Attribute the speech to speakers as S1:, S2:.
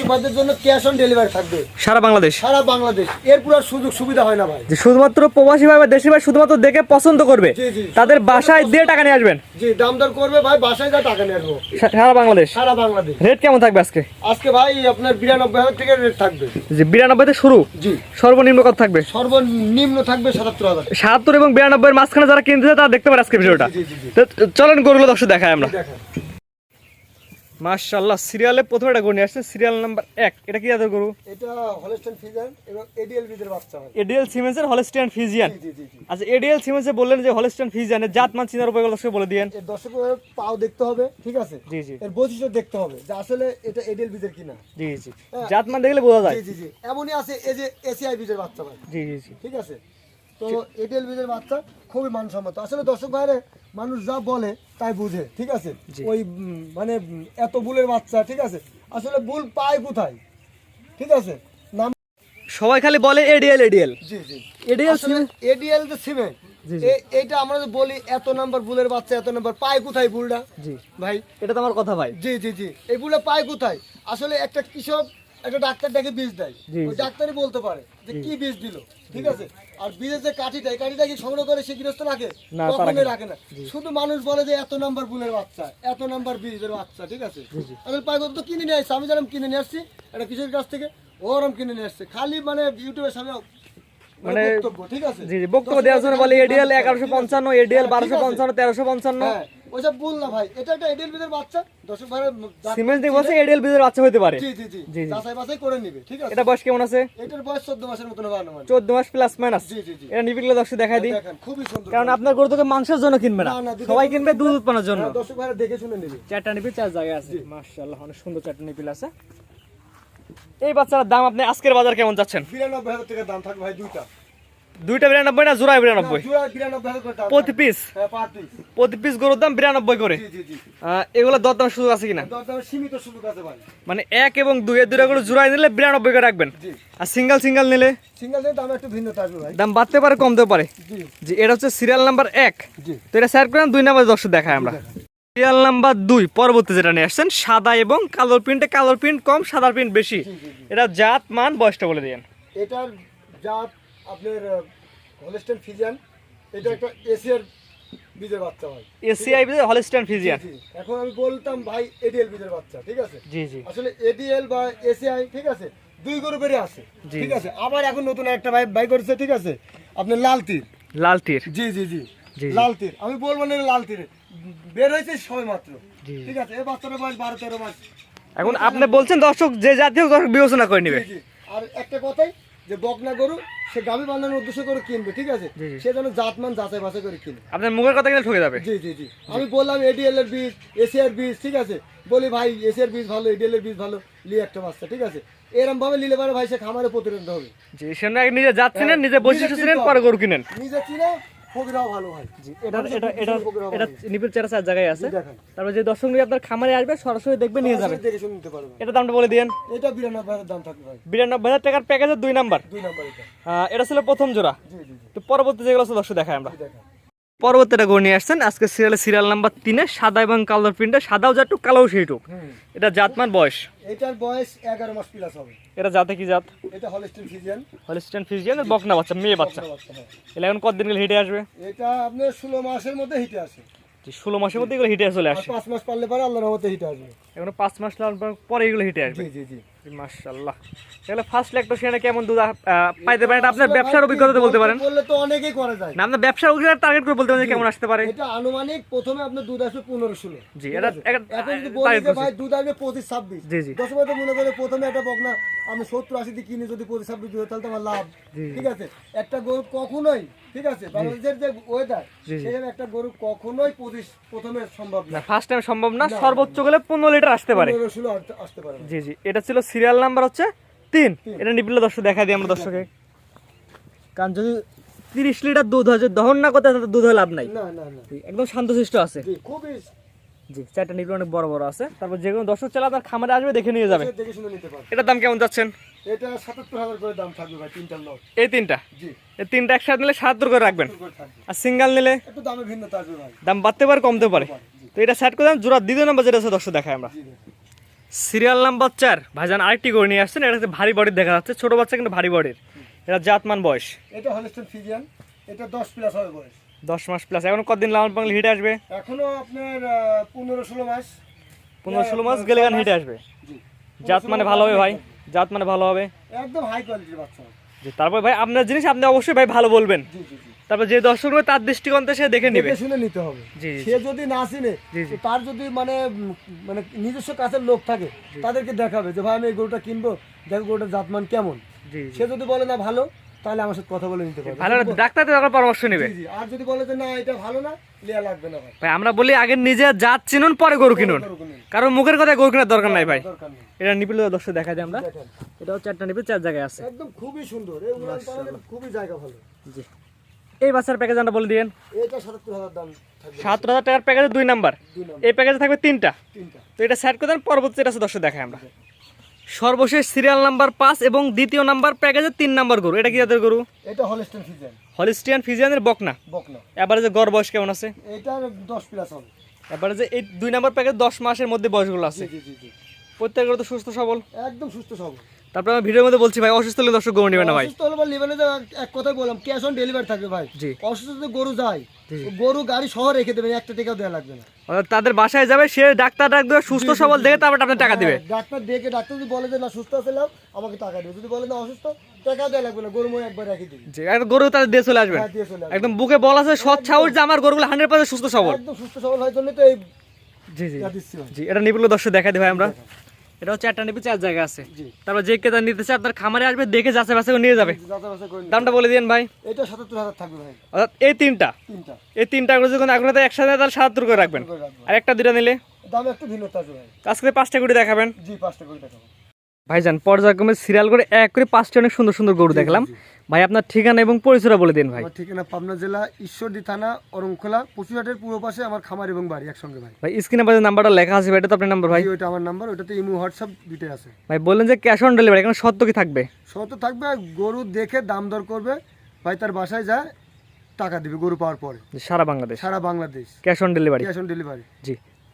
S1: সবাইদের জন্য cash on delivery থাকবে।
S2: সারা বাংলাদেশ?
S1: সারা বাংলাদেশ। এর পুরো সুযোগ সুবিধা হয় না ভাই।
S2: যে শুধুমাত্র প্রবাসী ভাই বা দেশি ভাই শুধুমাত্র দেখে পছন্দ করবে?
S1: জি, জি।
S2: তাদের বাসায় দিয়ে টাকা নিয়ে আসবেন?
S1: জি দাম দর করবে ভাই বাসায় যা টাকা নিয়ে আসব।
S2: সারা বাংলাদেশ?
S1: সারা বাংলাদেশ।
S2: রেট কেমন থাকবে আজকে?
S1: আজকে ভাই আপনার বিরানব্বই হাজার টাকার রেট থাকবে।
S2: যে বিরানব্বইতে শুরু?
S1: জি।
S2: সর্বনিম্ন কত থাকবে?
S1: সর্বনিম্ন থাকবে সাতাত্তর হাজার।
S2: সাতাত্তর এবং বিরানব্বই এর মাঝখানে যারা কিনতেছে তারা দেখতে পারে আজকে ভিডিওটা।
S1: জি, জি, জি।
S2: চলেন গরুগুলো দর্শক দেখায় আমরা। মাশাআল্লাহ সিরিয়ালে প্রথমে একটা গরু আসছে সিরিয়াল নাম্বার এক। এটা কি জাতের গরু?
S1: এটা হলস্টেন ফিজার এবং এডিএল বিদের বাচ্চা হয়।
S2: এডিএল সিমেন্সের হলস্টিয়ান ফিজিয়ান
S1: জি জি জি
S2: আচ্ছা এডিএল সিমেন্সে বললেন যে হলস্টিয়ান ফিজিয়ানের জাত মান চিনার উপায়গুলো দর্শক বলে দিয়েন।
S1: এর দর্শকের পাও দেখতে হবে ঠিক আছে?
S2: জি জি।
S1: এর বৈশিষ্ট্য দেখতে হবে যে আসলে এটা এডিএল বিদের কিনা।
S2: জি জি জাত মান দেখলে বোঝা যায়।
S1: জি জি জি। এমনই আছে এই যে এসিআই বিদের বাচ্চা ভাই
S2: জি জি জি।
S1: ঠিক আছে? তো এডিএল বিদের বাচ্চা খুবই মানসম্মত। আসলে দর্শক ভাইরে মানুষ যা বলে তাই বুঝে ঠিক আছে? ওই মানে এত বুলের বাচ্চা ঠিক আছে? আসলে বুল পায় কোথায়? ঠিক আছে? নাম
S2: সবাই খালি বলে এডিএল এডিএল।
S1: জি জি।
S2: এডিএল
S1: এডিএল যে সিমেন্ট। এইটা আমরা যে বলি এত নাম্বার বুলের বাচ্চা এত নাম্বার পায় কোথায় বুলটা?
S2: জি।
S1: ভাই।
S2: এটা তো আমার কথা ভাই।
S1: জি জি জি। এই বুলটা পায় কোথায়? আসলে একটা কৃষক একটা ডাক্তার ডেকে বীজ দেয়। ওই ডাক্তারই বলতে পারে যে কি বীজ দিল ঠিক আছে? আর বীজের যে কাঠিটা এই কাঠিটা কি সংগ্রহ করে সে গৃহস্থ রাখে?
S2: না, রাখে না।
S1: শুধু মানুষ বলে যে এত নাম্বার বুলের বাচ্চা এত নাম্বার বীজের বাচ্চা ঠিক আছে? আসলে পায় তো কিনে নিয়ে আসছে আমি যেরকম কিনে নিয়ে আসছি একটা কৃষকের কাছ থেকে ওরম কিনে নিয়ে আসছে। খালি মানে ইউটিউবের সামনে মানে
S2: মানে-
S1: বক্তব্য, ঠিক আছে?
S2: জি জি বক্তব্য দেওয়ার জন্য বলে এডিএল এগারোশো পঞ্চান্ন এডিএল বারোশো পঞ্চান্ন তেরোশো পঞ্চান্ন
S1: হ্যাঁ। ওইসব বল না ভাই। এটা একটা এডিএল বিদের বাচ্চা। দর্শক ভাই
S2: সিমেন্স দিয়ে বলছে এডিএল বীজের বাচ্চা হতে পারে।
S1: জি জি জি।
S2: জি, জি।
S1: যাচাই বাছাই করে নিবে ঠিক আছে?
S2: এটা বয়স কেমন আছে?
S1: এটার বয়স চোদ্দ মাসের মতন হবে আনুমানিক।
S2: চোদ্দ মাস প্লাস মাইনাস
S1: জি জি জি।
S2: এটা নিবিড় দর্শক দেখাই দিই।
S1: খুবই সুন্দর
S2: কারণ আপনার গরু তোকে মাংসের জন্য কিনবে না। সবাই কিনবে দুধ উৎপাদনের জন্য।
S1: হ্যাঁ, দর্শক ভাইরা দেখে শুনে নিবে।
S2: চারটা চার জায়গায় আছে। মাশাআল্লাহ অনেক সুন্দর চারটা আছে এই বাচ্চার দাম আপনি আজকের বাজার কেমন যাচ্ছেন?
S1: বিরানব্বই হাজার টাকার দাম থাকবে ভাই দুইটা।
S2: দুইটা বিরানব্বই না জোড়া বিরানব্বই? প্রতি পিস
S1: হ্যাঁ
S2: প্রতি পিস গরুর দাম বিরানব্বই করে। এগুলো দর দাম সুযোগ আছে কিনা?
S1: সীমিত সুযোগ আছে
S2: মানে এক এবং দুই এর দুইটা গরু জোড়াই নিলে বিরানব্বই করে রাখবেন। আর সিঙ্গেল সিঙ্গেল নিলে?
S1: দাম
S2: বাড়তে পারে কমতে পারে?
S1: জি।
S2: যে এটা হচ্ছে সিরিয়াল নাম্বার এক। তো এটা স্যার করেন দুই নাম্বার দর্শক দেখায় আমরা। সিরিয়াল নাম্বার দুই পরবর্তী যেটা নিয়ে আসছেন সাদা এবং কালোর প্রিন্টে কালোর প্রিন্ট কম সাদার প্রিন্ট বেশি। এটা জাত মান বয়সটা বলে দিন
S1: এটার জাত আপনার হলস্টেন ফিজিয়ান এটা একটা এশিয়ার বীজের বাচ্চা ভাই।
S2: ACI Holstein Friesian.
S1: এখন আমি বলতাম ভাই এডিএল বীজের বাচ্চা ঠিক আছে?
S2: জি জি।
S1: আসলে এডিএল বা এসিআই ঠিক আছে? দুই গ্রুপেরই আছে ঠিক আছে? আবার এখন নতুন একটা ভাই বাই করেছে ঠিক আছে? আপনার লাল তীর।
S2: লাল তীর।
S1: জি জি জি। লাল তীর। আমি বলব না লাল তীর। বের হয়েছে সবে মাত্র ঠিক আছে? এই বাচ্চাটার বয়স বারো তেরো মাস।
S2: এখন আপনি বলছেন দর্শক যে জাতীয় দর্শক বিবেচনা করে নেবে।
S1: আর একটা কথাই যে বকনা গরু সে গাভী বান্ধানোর উদ্দেশ্য করে কিনবে ঠিক আছে। সে যেন জাতমান যাচাই বাছাই করে কিনবে
S2: আপনার মুখের কথা কিন্তু ঠকে যাবে।
S1: জি জি জি। আমি বললাম এডিএল এর বীজ এসিআর বীজ ঠিক আছে? বলি ভাই এসিআর বীজ ভালো এডিএল এর বীজ ভালো লিয়ে একটা বাচ্চা ঠিক আছে? এরকম ভাবে নিলে পারে ভাই সে খামারে প্রতিরোধ হবে।
S2: জি সে নিজে জাত নিজে
S1: নিজে
S2: পরে গরু কিনেন।
S1: নিজে চিনে ফকিরাও ভালো ভাই
S2: এটা এটা এটা এটা নিপিল চেরা চার জায়গায় আছে।
S1: জি, দেখেন।
S2: তারপর যে দর্শক নিয়ে আপনার খামারে আসবে সরাসরি দেখবে নিয়ে যাবে।
S1: দেখে শুনে নিতে পারবে
S2: এটা দামটা বলে
S1: এটা দাম থাকবে ভাই।
S2: টাকার প্যাকেজের দুই নাম্বার
S1: দুই নাম্বার এটা।
S2: এটা ছিল প্রথম জোড়া।
S1: জি জি জি।
S2: তো পরবর্তী যেগুলো আছে দর্শক দেখায় আমরা। পরবর্তীটা গরু নিয়ে আসছেন। আজকে সিরিয়ালে সিরিয়াল নাম্বার তিনে সাদা এবং কালোর প্রিন্টে সাদাও যাটুক কালোও সেইটুক এটা জাতমান বয়স।
S1: এটার বয়স এগারো মাস প্লাস হবে।
S2: এটা জাতে কি জাত?
S1: এটা হলস্টিন ফিজিয়ান
S2: হলিস্টান ফিজিয়ান বকনা বাচ্চা মেয়ে বাচ্চা।
S1: বাচ্চা হ্যাঁ।
S2: এখন কতদিন গেলে হিটে আসবে?
S1: এটা আপনার ষোলো মাসের মধ্যে হিটে আসে।
S2: ষোলো মাসের মধ্যে এগুলো হিটে চলে আসে।
S1: পাঁচ মাস পারলে পরে আল্লাহর রহমতে হিটে আসবে।
S2: এখন পাঁচ মাস লাগানোর পরে এগুলো হিটে আসবে।
S1: জি জি জি।
S2: মাশাল্লাহ তাহলে ফার্স্ট ল্যাকটোশিয়ানে কেমন দুধ পাইতে পারেন আপনার ব্যবসার অভিজ্ঞতা বলতে পারেন।
S1: বললে তো অনেকেই করা যায়।
S2: না আপনার ব্যবসার অভিজ্ঞতা টার্গেট করে বলতে পারেন কেমন আসতে পারে।
S1: এটা আনুমানিক প্রথমে আপনার দুধ আসবে পনেরো ষোলো।
S2: জি, এটা-
S1: এখন যদি বলি যে ভাই দুধ আসবে পঁচিশ ছাব্বিশ।
S2: জি, জি।
S1: দশ বছর মনে করে প্রথমে একটা বকনা আমি সত্তর আশি দিয়ে কিনে যদি পঁচিশ ছাব্বিশ দুধ তাহলে আমার লাভ।
S2: জি, জি।
S1: ঠিক আছে? একটা গরু কখনোই ঠিক আছে? বাংলাদেশের যে ওয়েদার। সেখানে একটা গরু কখনোই পঁচিশ প্রথমে সম্ভব
S2: না।
S1: না
S2: ফার্স্ট টাইম সম্ভব না সর্বোচ্চ গেলে পনেরো লিটার আসতে পারে।
S1: আসতে পারে
S2: জি জি। এটা ছিল সিরিয়াল নাম্বার হচ্ছে তিন। এটা নিপিলে দর্শক দেখা দিই আমরা দর্শকে কারণ যদি তিরিশ লিটার দুধ হয় যদি দহন না করতে তাহলে দুধ হয়ে লাভ নাই। একদম শান্তশিষ্ট আছে।
S1: জি খুবই
S2: জি চারটা নিপিল অনেক বড় বড় আছে। তারপর যে কোনো দর্শক চালা তার খামারে আসবে দেখে নিয়ে যাবে।
S1: দেখে শুনে নিতে পারবে।
S2: এটার দাম কেমন যাচ্ছেন?
S1: এটা সাতাত্তর হাজার করে দাম থাকবে ভাই তিনটার লট
S2: এই তিনটা?
S1: জি।
S2: এই তিনটা একসাথে নিলে করে রাখবেন। আর সিঙ্গেল নিলে
S1: একটু দামে ভিন্নতা আসবে ভাই।
S2: দাম বাড়তে পারে কমতে পারে। তো এটা সেট করে জোড়া দ্বিতীয় নম্বর যেটা আছে দর্শক দেখায় আমরা। সিরিয়াল নাম্বার চার। ভাইজান আরেকটি গরু নিয়ে আসছেন এটা ভারী বডির দেখা যাচ্ছে। ছোট বাচ্চা কিন্তু ভারী বডির। এটা জাতমান বয়স।
S1: এটা হলিস্টন ফিজিয়ান এটা দশ প্লাস হবে বয়স।
S2: দশ মাস প্লাস এখন কতদিন লালন পাগল হিটে আসবে?
S1: এখনও আপনার পনেরো ষোলো মাস।
S2: পনেরো ষোলো মাস গেলে গান হিটে আসবে। জাত মানে ভালো হবে ভাই। জাত মানে ভালো হবে।
S1: একদম হাই কোয়ালিটির বাচ্চা।
S2: তারপর ভাই আপনার জিনিস আপনি অবশ্যই ভাই ভালো বলবেন।
S1: জি জি জি।
S2: তারপর যে দর্শক তার দৃষ্টিকোণ সে দেখে নেবে।
S1: শুনে নিতে হবে। সে যদি না চিনে তার যদি মানে মানে নিজস্ব কাছের লোক থাকে তাদেরকে দেখাবে যে ভাই আমি এই গরুটা কিনবো দেখো গরুটার জাতমান কেমন? সে যদি বলে না ভালো তাহলে আমার সাথে কথা বলে নিতে পারবে।
S2: ভালো ডাক্তার পরামর্শ নেবে।
S1: আর যদি বলে যে না এটা ভালো না লিয়া লাগবে না ভাই।
S2: আমরা বলি আগে নিজে জাত চিনুন পরে গরু কিনুন। কারণ মুখের কথা গরু কেনার দরকার নাই ভাই। এটা নিপিল দর্শক দেখা যায় আমরা। এটাও চারটা নিপিল চার জায়গায় আছে।
S1: একদম খুবই সুন্দর। খুবই জায়গা ভালো।
S2: জি। এই বাচ্চার প্যাকেজ আমরা বলে
S1: এটা সাতাত্তর হাজার
S2: সাত হাজার টাকার প্যাকেজে দুই নাম্বার এই প্যাকেজে থাকবে তিনটা। তো এটা সেট করে দেন পরবর্তী এটা দর্শক দেখায় আমরা। সর্বশেষ সিরিয়াল নাম্বার পাঁচ এবং দ্বিতীয় নাম্বার প্যাকেজে তিন নাম্বার গরু। এটা কি জাতের গরু?
S1: এটা হলিস্টন ফিজিয়ান
S2: হলিস্টিয়ান ফিজিয়ানের বকনা।
S1: বকনা।
S2: এবারে যে গড় বয়স কেমন আছে?
S1: এটার দশ প্লাস হবে।
S2: এবারে যে এই দুই নাম্বার প্যাকেজ দশ মাসের মধ্যে বয়সগুলো আছে।
S1: জি জি জি
S2: প্রত্যেক গরু তো সুস্থ সবল।
S1: একদম সুস্থ সবল।
S2: তারপরে আমি ভিডিওর মধ্যে বলছি ভাই অসুস্থ হলে দর্শক গরু নেবে না ভাই।
S1: অসুস্থ হলে বা লিবানে যে এক- কথাই বললাম ক্যাশ অন ডেলিভারি থাকবে ভাই।
S2: জি।
S1: অসুস্থ যদি গরু যায় গরু গাড়ি সহ রেখে দেবেন একটা টাকাও দেওয়া লাগবে না।
S2: তাদের বাসায় যাবে সে ডাক্তার ডাক দেবে সুস্থ সবল দেখে তারপর আপনার টাকা দিবে।
S1: হ্যাঁ, ডাক্তার ডেকে ডাক্তার যদি বলে যে না সুস্থ আছিলাম আমাকে টাকা দেবে যদি বলে না অসুস্থ টাকা দেওয়া লাগবে না গরু মই একবার রেখে দিবি।
S2: যে একটা গরু তাদের দিয়ে চলে আসবে
S1: হ্যাঁ।
S2: একদম বুকে বল আছে সৎ সাহস যে আমার গরুগুলো হান্ড্রেড পার্সেন্ট সুস্থ সবল।
S1: একদম সুস্থ সবল হয় জন্য তো এই
S2: জি জি। জি এটা নিপুল দর্শক দেখা দিই ভাই আমরা। এটা হচ্ছে একটা নিপি চার জায়গা আছে। তারপর যে কেতা নিতেছে আপনার খামারে আসবে দেখে যাচাই বাছাই নিয়ে যাবে। দামটা বলে দিন ভাই।
S1: এটা সাতাত্তর হাজার থাকবে ভাই।
S2: অর্থাৎ এই তিনটা। এই তিনটা করে যখন আগ্রহ একসাথে তাহলে সাতাত্তর করে রাখবেন। আর একটা দুটা নিলে?
S1: দাম একটু ভিন্ন থাকবে ভাই।
S2: আজকে পাঁচটা কোটি দেখাবেন।
S1: জি পাঁচটা কোটি দেখাবো।
S2: ভাইজান পর্যায়ক্রমে সিরিয়াল করে এক করে পাঁচটা অনেক সুন্দর সুন্দর গরু দেখলাম। ভাই আপনার ঠিকানা এবং পরিচয়টা বলে দিন ভাই।
S1: আমার ঠিকানা পাবনা জেলা ঈশ্বরদী থানা অরংখোলা পশুহাটের পূর্ব পাশে আমার খামার এবং বাড়ি একসঙ্গে ভাই।
S2: ভাই স্ক্রিনে বাজে নাম্বারটা লেখা আছে এটা তো আপনার নাম্বার ভাই।
S1: ওইটা আমার নাম্বার ওটাতে ইমো হোয়াটসঅ্যাপ দুইটাই আছে।
S2: ভাই বললেন যে ক্যাশ অন ডেলিভারি এখন সত্য কি থাকবে?
S1: শত থাকবে গরু দেখে দাম দর করবে ভাই তার বাসায় যায় টাকা দিবে গরু পাওয়ার পরে।
S2: সারা বাংলাদেশ?
S1: সারা Bangladesh.
S2: Cash on delivery
S1: cash on delivery
S2: G.